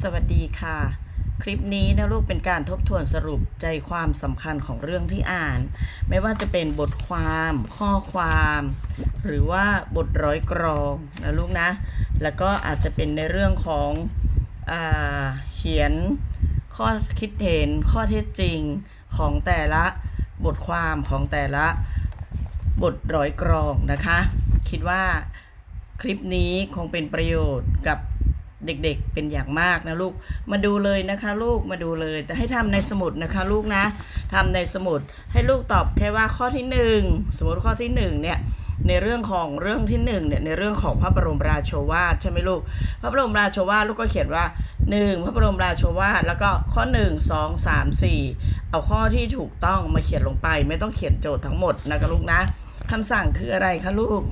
สวัสดีค่ะ คลิปนี้นะลูกเป็นการทบทวนสรุปใจความสำคัญของเรื่องที่อ่าน ไม่ว่าจะเป็นบทความ ข้อความ หรือว่าบทร้อยกรองนะลูกนะ แล้วก็อาจจะเป็นในเรื่องของอาเขียนข้อคิดเห็นข้อเท็จจริงของแต่ละบทความของแต่ละบทร้อยกรองนะคะ คิดว่าคลิปนี้คงเป็นประโยชน์กับ เด็กๆเป็นอย่างมากนะลูก มาดูเลยนะคะ ลูกมาดูเลย แต่ให้ทำในสมุดนะคะลูกนะทำในสมุดให้ลูกตอบแค่ว่าข้อที่หนึ่งสมมติข้อที่หนึ่งเนี่ยในเรื่องของเรื่องที่หนึ่งเนี่ยในเรื่องของพระบรมราโชวาทใช่ไหมลูก พระบรมราโชวาทลูกก็เขียนว่าหนึ่งพระบรมราโชวาทแล้วก็ข้อหนึ่งสองสามสี่เอาข้อที่ถูกต้องมาเขียนลงไป ไม่ต้องเขียนโจทย์ทั้งหมดนะคะลูกนะคำสั่งคืออะไรคะลูก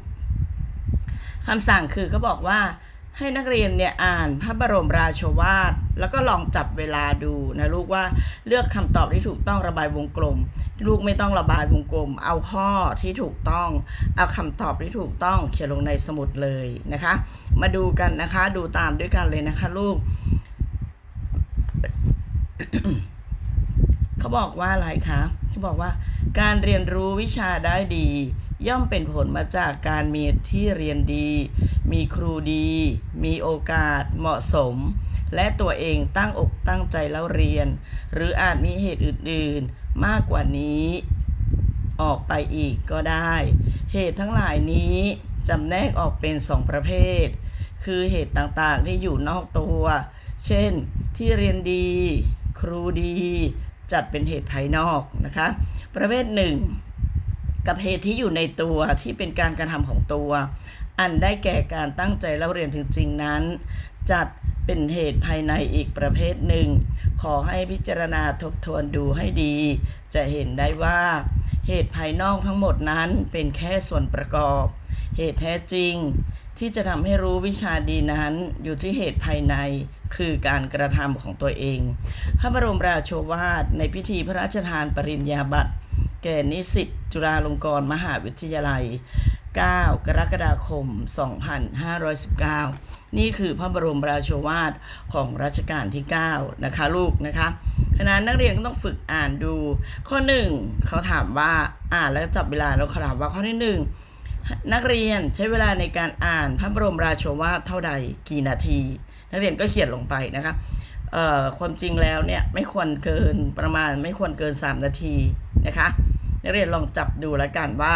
คำสั่งคือเขาบอกว่า ให้นักเรียนเนี่ยอ่านพระบรมราโชวาท แล้วก็ลองจับเวลาดูนะลูกว่าเลือกคำตอบที่ถูกต้องระบายวงกลม ลูกไม่ต้องระบายวงกลม เอาข้อที่ถูกต้อง เอาคำตอบที่ถูกต้องเขียนลงในสมุดเลยนะคะ มาดูกันนะคะดูตามด้วยกันเลยนะคะลูก เขาบอกว่าอะไรคะเขาบอกว่าการเรียนรู้วิชาได้ดี ย่อมเป็นผลมาจากการมีที่เรียนดี มีครูดี มีโอกาสเหมาะสม และตัวเองตั้งอกตั้งใจแล้วเรียน หรืออาจมีเหตุอื่นๆ มากกว่านี้ออกไปอีกก็ได้ เหตุทั้งหลายนี้จำแนกออกเป็นสองประเภท คือเหตุต่างๆที่อยู่นอกตัว เช่น ที่เรียนดี ครูดี จัดเป็นเหตุภายนอกนะคะ ประเภทหนึ่ง กับเหตุที่อยู่ในตัวที่เป็นการกระทำของตัว อันได้แก่การตั้งใจเล่าเรียนถึงจริงนั้น จัดเป็นเหตุภายในอีกประเภทหนึ่ง ขอให้พิจารณาทบทวนดูให้ดี จะเห็นได้ว่า เหตุภายนอกทั้งหมดนั้นเป็นแค่ส่วนประกอบ เหตุแท้จริง ที่จะทำให้รู้วิชาดีนั้นอยู่ที่เหตุภายในคือการกระทำของตัวเอง พระบรมราโชวาทในพิธีพระราชทานปริญญาบัตร แก่นิสิตจุฬาลงกรณ์มหาวิทยาลัย 9 กรกฎาคม 2519 นี่คือพระบรมราโชวาทของรัชกาลที่ 9 นะคะลูกนะคะฉะนั้นนักเรียนก็ต้องฝึกอ่านดู ข้อ 1 เขาถามว่าอ่านแล้วจับเวลาแล้วเขาถามว่าข้อที่ 1 นักเรียนใช้เวลาในการอ่านพระบรมราโชวาทเท่าใดกี่นาที นักเรียนก็เขียนลงไปนะคะ ความจริงแล้วเนี่ยไม่ควรเกินประมาณไม่ควรเกิน 3 นาทีนะคะนักเรียนลองจับดูแล้วกันว่า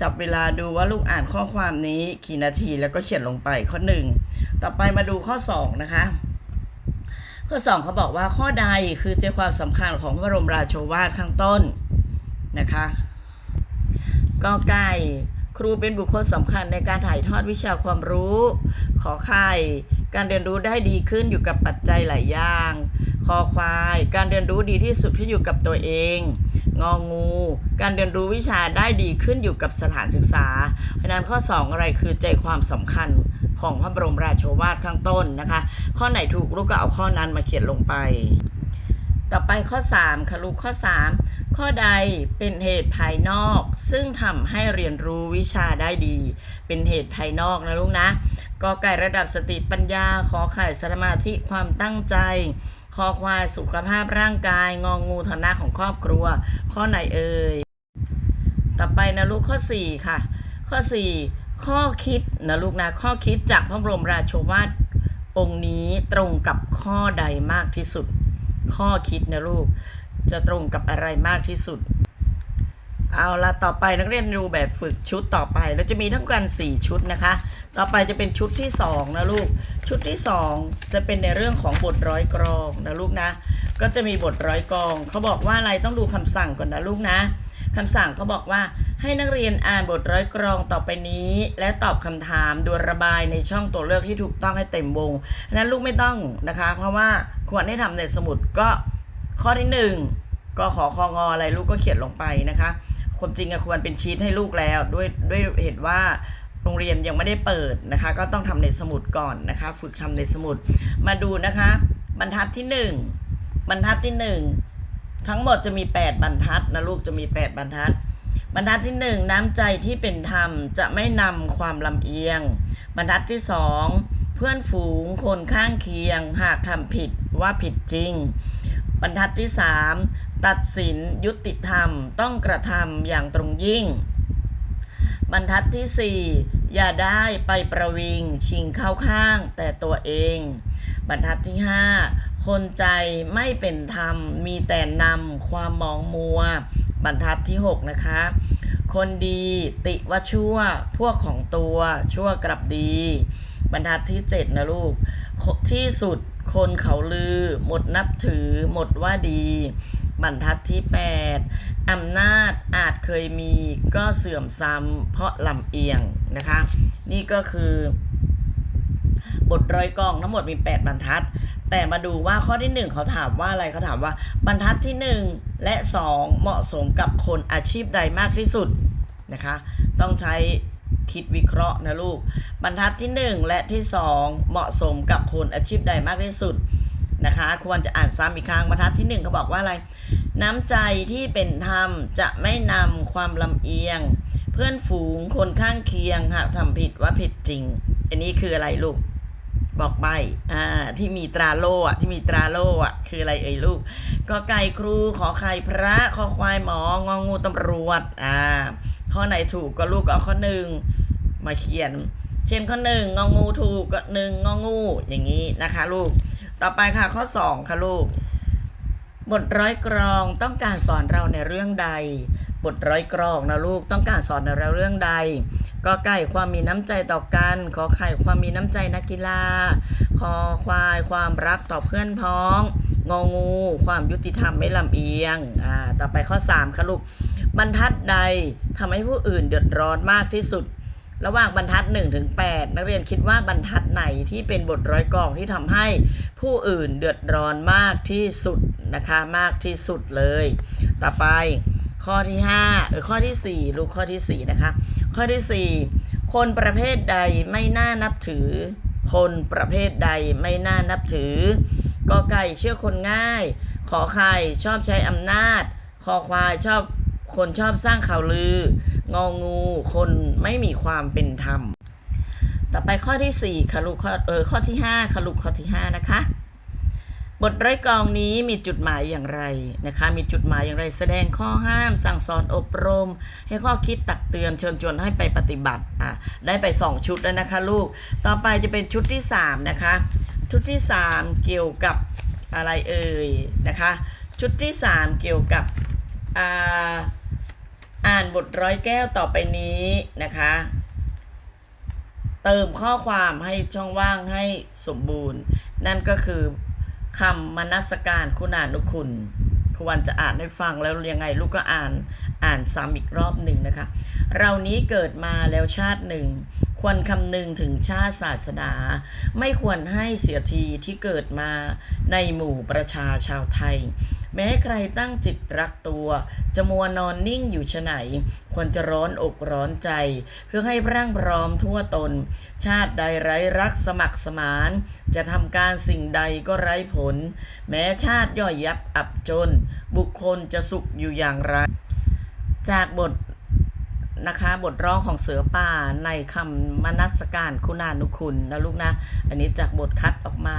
จับเวลาดูว่าลูกอ่านข้อความนี้กี่นาทีแล้วก็เขียนลงไปข้อหนึ่งต่อไปมาดูข้อสองนะคะ ข้อสองเขาบอกว่าข้อใดคือใจความสำคัญของพระบรมราโชวาทข้างต้นนะคะก็ไก่ ครูเป็นบุคคลสำคัญในการถ่ายทอดวิชาความรู้ ขอไข่การเรียนรู้ได้ดีขึ้นอยู่กับปัจจัยหลายอย่าง คอควาย การเรียนรู้ดีที่สุดที่อยู่กับตัวเอง งองู การเรียนรู้วิชาได้ดีขึ้นอยู่กับสถานศึกษา เพราะนั้นข้อ 2 อะไรคือใจความสำคัญของพระบรมราโชวาทข้างต้นนะคะ ข้อไหนถูกลูกก็เอาข้อนั้นมาเขียนลงไป ต่อไปข้อ 3 ค่ะลูกข้อ 3 ข้อใดเป็นเหตุภายนอก ซึ่งทำให้เรียนรู้วิชาได้ดี เป็นเหตุภายนอกนะลูกนะกอไก่ระดับสติปัญญา ขอไข่สมาธิความตั้งใจคอควายสุขภาพร่างกาย งองูฐานะของครอบครัว ข้อไหนเอ่ยต่อไปนะลูกข้อ 4 ค่ะ ข้อ 4 ข้อคิดนะลูกนะข้อคิดจากพระบรมราโชวาทองค์นี้ตรงกับข้อใดมากที่สุด ข้อคิดนะลูก จะตรงกับอะไรมากที่สุด เอาละต่อไปนักเรียนดูแบบฝึกชุดต่อไปแล้วจะมีทั้งกัน 4 ชุดนะคะ ต่อไปจะเป็นชุดที่ 2 นะลูก ชุดที่ 2 จะเป็นในเรื่องของบทร้อยกรองนะลูกนะ ก็จะมีบทร้อยกรอง เขาบอกว่าอะไรต้องดูคำสั่งก่อนนะลูกนะคำสั่งเขาบอกว่าให้นักเรียนอ่านบทร้อยกรองต่อไปนี้ และตอบคำถามโดยระบายในช่องตัวเลือกที่ถูกต้องให้เต็มวงฉะนั้นลูกไม่ต้องนะคะ เพราะว่าควรให้ทำในสมุดก็ ข้อที่หนึ่งก็ขอคองออะไรลูกก็เขียนลงไปนะคะความจริงอะควรเป็นชีตให้ลูกแล้วด้วยด้วยเหตุว่าโรงเรียนยังไม่ได้เปิดนะคะ ก็ต้องทำในสมุดก่อนนะคะ ฝึกทำในสมุดมาดูนะคะ บรรทัดที่หนึ่งบรรทัดที่หนึ่งทั้งหมดจะมี 8 บรรทัดนะลูกจะมี 8 บรรทัด บรรทัดที่ 1 น้ำใจที่เป็นธรรมจะไม่นำความลำเอียง บรรทัดที่ 2 เพื่อนฝูงคนข้างเคียงหากทำผิดว่าผิดจริง บรรทัดที่ 3 ตัดสินยุติธรรมต้องกระทำอย่างตรงยิ่ง บรรทัดที่ 4 อย่าได้ไปประวิงชิงเข้าข้างแต่ตัวเอง บรรทัดที่ 5 คนใจไม่เป็นธรรมมีแต่นำความมองมัว บรรทัดที่ 6 นะคะ คนดีติว่าชั่วพวกของตัวชั่วกลับดี บรรทัดที่ 7 นะลูกที่สุด คนเขาลือ หมดนับถือ หมดว่าดี บรรทัดที่ 8อำนาจอาจเคยมีก็เสื่อมซ้ำเพราะลำเอียงนะคะ นี่ก็คือบทร้อยกองทั้งหมดมี 8 บรรทัด แต่มาดูว่าข้อที่ 1 เขาถามว่าอะไรเขาถามว่า บรรทัดที่ 1 และ 2 เหมาะสมกับคนอาชีพใดมากที่สุดนะคะ ต้องใช้ คิดวิเคราะห์นะลูก บรรทัดที่ 1 และที่ 2 เหมาะสมกับคนอาชีพใดมากที่สุดนะคะ ควรจะอ่านซ้ำอีกครั้งบรรทัดที่1เขาบอกว่าอะไร น้ำใจที่เป็นธรรมจะไม่นำความลำเอียง เพื่อนฝูงคนข้างเคียงหากทำผิดว่าผิดจริง อันนี้คืออะไรลูก บอกใบอ่าที่มีตราโล่อะที่มีตราโล่อะคืออะไรเอ่ยลูกก็ไก่ครูขอไข่พระขอควายหมององูตำรวจอ่าข้อไหนถูกก็ลูกก็เอาข้อหนึ่งมาเขียน เช่นข้อหนึ่งงองูถูกก็หนึ่งงองูอย่างนี้นะคะ ลูก ต่อไปค่ะข้อสองค่ะลูกบทร้อยกรองต้องการสอนเราในเรื่องใดบทร้อยกรองนะลูกต้องการสอนเราเรื่องใดก็ไก่ความมีน้ำใจต่อกัน ขอไข่ความมีน้ำใจนักกีฬา คอควายความรักต่อเพื่อนพ้องงองู ความยุติธรรมไม่ลำเอียงอ่าต่อไปข้อ 3 ค่ะลูก บรรทัดใดทำให้ผู้อื่นเดือดร้อนมากที่สุด ระหว่างบรรทัด1ถึง8นักเรียนคิดว่าบรรทัดไหนที่เป็นบทร้อยกรองที่ทำให้ผู้อื่นเดือดร้อนมากที่สุดนะคะมากที่สุดเลย ต่อไป ข้อที่5เออข้อที่4ลูกข้อที่ 4 นะคะ ข้อที่ 4 คนประเภทใดไม่น่านับถือ คนประเภทใดไม่น่านับถือกอไก่เชื่อคนง่าย ขอไข่ชอบใช้อำนาจ คอควายชอบคนชอบสร้างข่าวลือ งองู คนไม่มีความเป็นธรรม ต่อไปข้อที่4ค่ะลูกข้อเออข้อที่5ค่ะลูกข้อที่ 5 นะคะ บทร้อยกรองนี้มีจุดหมายอย่างไรนะคะ มีจุดหมายอย่างไร แสดงข้อห้าม สั่งสอนอบรม ให้ข้อคิดตักเตือนเชิญชวนให้ไปปฏิบัติอะได้ไป 2 ชุดแล้วนะคะลูก ต่อไปจะเป็นชุดที่ 3 นะคะ ชุดที่ 3 เกี่ยวกับอะไรเอ่ยนะคะ ชุดที่ 3 เกี่ยวกับอ่าอ่านบทร้อยแก้วต่อไปนี้นะคะเติมข้อความให้ช่องว่างให้สมบูรณ์ นั่นก็คือ คำมนัสการคุณานุคุณควรจะอ่านให้ฟังแล้วยังไง ลูกก็อ่านอ่านซ้ำอีกรอบหนึ่งนะคะ เรานี้เกิดมาแล้วชาติหนึ่ง ควรคำนึงถึงชาติศาสนา ไม่ควรให้เสียทีที่เกิดมาในหมู่ประชาชาวไทย แม้ใครตั้งจิตรักตัว จะมัวนอนนิ่งอยู่ชะไหน ควรจะร้อนอกร้อนใจ เพื่อให้รั่งพร้อมทั่วตน ชาติใดไร้รักสมัครสมาน จะทำการสิ่งใดก็ไร้ผล แม้ชาติย่อยยับอับจน บุคคลจะสุขอยู่อย่างไรจากบท นะคะบทร้องของเสือป่าในคำมนัสการคุณานุคุณนะลูกนะ อันนี้จากบทคัดออกมา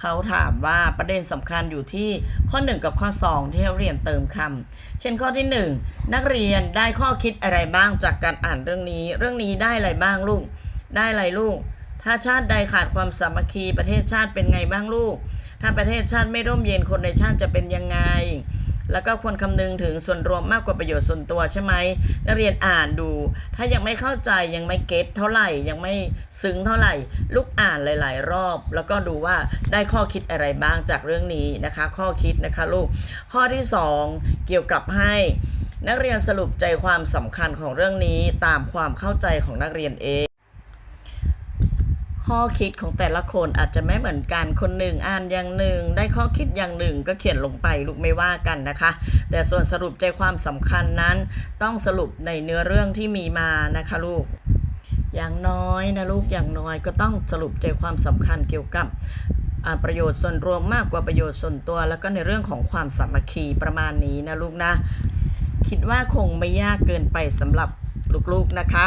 เขาถามว่าประเด็นสำคัญอยู่ที่ข้อ 1 กับข้อ 2 ที่เราเรียนเติมคำเช่นข้อที่ 1 นักเรียนได้ข้อคิดอะไรบ้างจากการอ่านเรื่องนี้ เรื่องนี้ได้อะไรบ้างลูก ได้อะไรลูก ถ้าชาติใดขาดความสามัคคีประเทศชาติเป็นไงบ้างลูก ถ้าประเทศชาติไม่ร่มเย็นคนในชาติจะเป็นยังไง แล้วก็ควรคำนึงถึงส่วนรวมมากกว่าประโยชน์ส่วนตัวใช่ไหมนักเรียนอ่านดู ถ้ายังไม่เข้าใจยังไม่เก็ตเท่าไหร่ยังไม่ซึ้งเท่าไหร่ ลูกอ่านหลาย ๆ รอบ แล้วก็ดูว่าได้ข้อคิดอะไรบ้างจากเรื่องนี้นะคะ ข้อคิดนะคะลูกข้อที่ 2 เกี่ยวกับให้นักเรียนสรุปใจความสำคัญของเรื่องนี้ตามความเข้าใจของนักเรียนเอง ข้อคิดของแต่ละคนอาจจะไม่เหมือนกัน คนหนึ่งอ่านอย่างหนึ่ง ได้ข้อคิดอย่างหนึ่งก็เขียนลงไปลูกไม่ว่ากันนะคะ แต่ส่วนสรุปใจความสำคัญนั้น ต้องสรุปในเนื้อเรื่องที่มีมานะคะลูกอย่างน้อยนะลูกอย่างน้อยก็ต้องสรุปใจความสำคัญเกี่ยวกับประโยชน์ส่วนรวมมากกว่าประโยชน์ส่วนตัว แล้วก็ในเรื่องของความสามัคคีประมาณนี้นะลูกนะ คิดว่าคงไม่ยากเกินไปสำหรับลูกๆนะคะ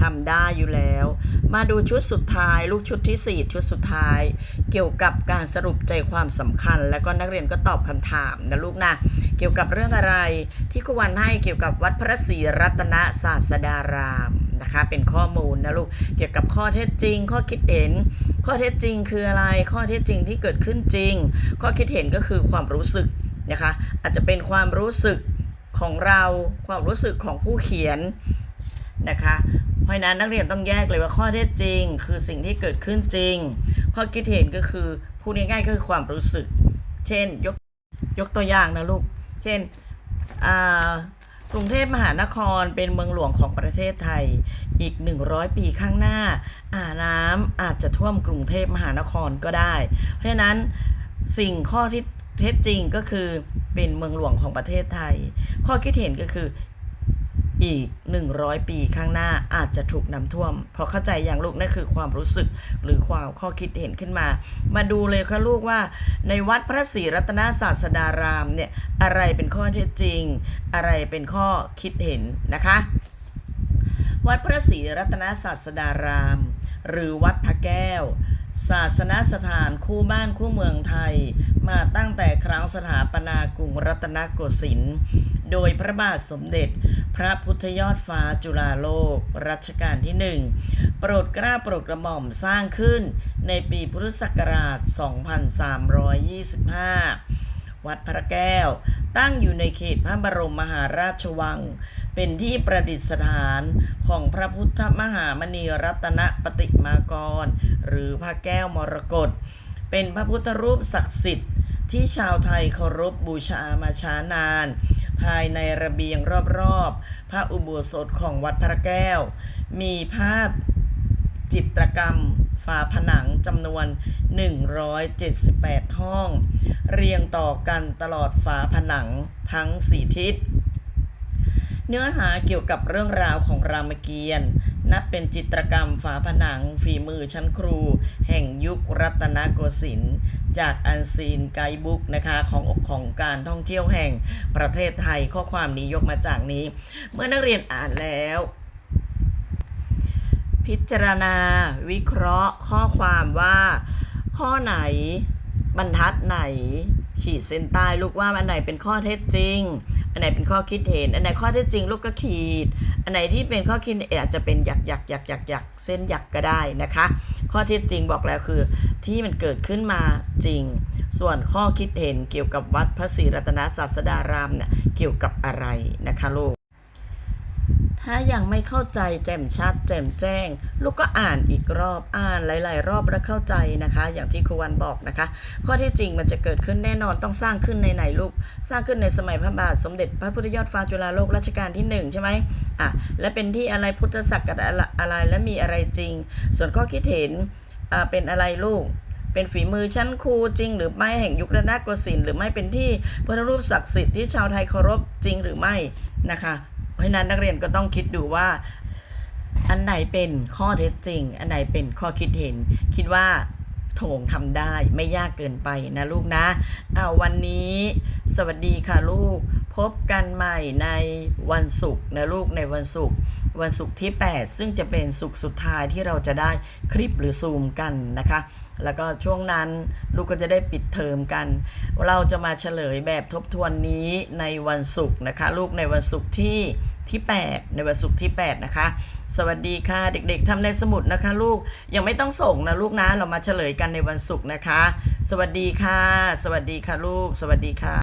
ทำได้อยู่แล้ว มาดูชุดสุดท้าย ลูกชุดที่ 4 ชุดสุดท้าย เกี่ยวกับการสรุปใจความสำคัญ แล้วก็นักเรียนก็ตอบคำถามนะลูกนะเกี่ยวกับเรื่องอะไรที่ครูวันให้เกี่ยวกับวัดพระศรีรัตนศาสดารามนะคะเป็นข้อมูลนะลูกเกี่ยวกับข้อเท็จจริง ข้อคิดเห็น ข้อเท็จจริงคืออะไร ข้อเท็จจริงที่เกิดขึ้นจริง ข้อคิดเห็นก็คือความรู้สึกนะคะอาจจะเป็นความรู้สึกของเราความรู้สึกของผู้เขียนนะคะ เพราะนั้นนักเรียนต้องแยกเลยว่าข้อเท็จจริง คือสิ่งที่เกิดขึ้นจริง ข้อคิดเห็นก็คือพูดง่ายๆก็คือความรู้สึก เช่นยกยกตัวอย่างนะลูก เช่นอ่ากรุงเทพมหานครเป็นเมืองหลวงของประเทศไทย อีก 100 ปีข้างหน้า อ่าน้ำอาจจะท่วมกรุงเทพมหานครก็ได้ เพราะฉะนั้นสิ่งข้อที่เท็จจริงก็คือเป็นเมืองหลวงของประเทศไทย ข้อคิดเห็นก็คือ อีก 100 ปีข้างหน้าอาจจะถูกน้ำท่วม พอเข้าใจอย่างลูกนั่นคือความรู้สึกหรือความข้อคิดเห็นขึ้นมา มาดูเลยค่ะลูกว่า ในวัดพระศรีรัตนศาสดารามเนี่ยอะไรเป็นข้อเท็จจริง อะไรเป็นข้อคิดเห็นนะคะ วัดพระศรีรัตนศาสดาราม หรือวัดพระแก้วศาสนสถานคู่บ้านคู่เมืองไทย มาตั้งแต่ครั้งสถาปนากรุงรัตนโกสินทร์ โดยพระบาทสมเด็จ พระพุทธยอดฟ้าจุฬาโลก รัชกาลที่หนึ่งโปรดกล้าโปรดกระหม่อมสร้างขึ้นในปีพุทธศักราช 2325วัดพระแก้ว ตั้งอยู่ในเขตพระบรมมหาราชวัง เป็นที่ประดิษฐานของพระพุทธมหามณีรัตนปฏิมากร หรือพระแก้วมรกตเป็นพระพุทธรูปศักดิ์สิทธิ์ ที่ชาวไทยเคารพบูชามาช้านาน ภายในระเบียงรอบๆ พระอุโบสถของวัดพระแก้ว มีภาพจิตรกรรมฝาผนังจำนวน 178 ห้อง เรียงต่อกันตลอดฝาผนังทั้งสี่ทิศ เนื้อหาเกี่ยวกับเรื่องราวของรามเกียรติ์นับเป็นจิตรกรรมฝาผนังฝีมือชั้นครู แห่งยุครัตนโกสินทร์จากอันซีนไกด์บุ๊กนะคะของอกของการท่องเที่ยวแห่งประเทศไทยข้อความนี้ยกมาจากนี้ เมื่อนักเรียนอ่านแล้วพิจารณา วิเคราะห์ข้อความว่า ข้อไหน บรรทัดไหน ขีดเส้นใต้ลูกว่าอันไหนเป็นข้อเท็จจริง อันไหนเป็นข้อคิดเห็น อันไหนข้อเท็จจริง ลูกก็ขีด อันไหนที่เป็นข้อคิดเห็นอาจจะเป็นหยักหยักหยักหยักหยักเส้นหยักก็ได้นะคะ ข้อเท็จจริงบอกแล้วคือ ที่มันเกิดขึ้นมาจริง ส่วนข้อคิดเห็นเกี่ยวกับวัดพระศรีรัตนศาสดารามเนี่ยเกี่ยวกับอะไรนะคะลูก ถ้ายังไม่เข้าใจแจ่มชัด แจ่มแจ้ง ลูกก็อ่านอีกรอบอ่านหลาย ๆ รอบแล้วเข้าใจนะคะ อย่างที่ครูวันบอกนะคะ ข้อที่จริงมันจะเกิดขึ้นแน่นอนต้องสร้างขึ้นในไหนลูก สร้างขึ้นในสมัยพระบาทสมเด็จพระพุทธยอดฟ้าจุฬาโลกรัชกาลที่หนึ่งใช่ไหมอะและเป็นที่อะไรพุทธศักราชอะไรและมีอะไรจริง ส่วนข้อคิดเห็นอ่าเป็นอะไรลูกเป็นฝีมือชั้นครูจริง หรือไม่แห่งยุครัตนโกสินทร์หรือไม่เป็นที่พระรูปศักดิ์สิทธิ์ที่ชาวไทยเคารพจริงหรือไม่นะคะ เพราะฉะนั้นนักเรียนก็ต้องคิดดูว่าอันไหนเป็นข้อเท็จจริง อันไหนเป็นข้อคิดเห็น คิดว่าโถงทำได้ไม่ยากเกินไปนะลูกนะ เอาวันนี้ สวัสดีค่ะลูก พบกันใหม่ในวันศุกร์นะลูกในวันศุกร์วันศุกร์ที่ 8 ซึ่งจะเป็นศุกร์สุดท้ายที่เราจะได้คลิปหรือซูมกันนะคะ แล้วก็ช่วงนั้นลูกก็จะได้ปิดเทอมกัน เราจะมาเฉลยแบบทบทวนนี้ในวันศุกร์นะคะ ลูกในวันศุกร์ที่ที่ 8 ในวันศุกร์ที่ 8 นะคะ สวัสดีค่ะเด็กๆทำในสมุดนะคะ ลูกยังไม่ต้องส่งนะลูกนะ เรามาเฉลยกันในวันศุกร์นะคะ สวัสดีค่ะ สวัสดีค่ะลูก สวัสดีค่ะ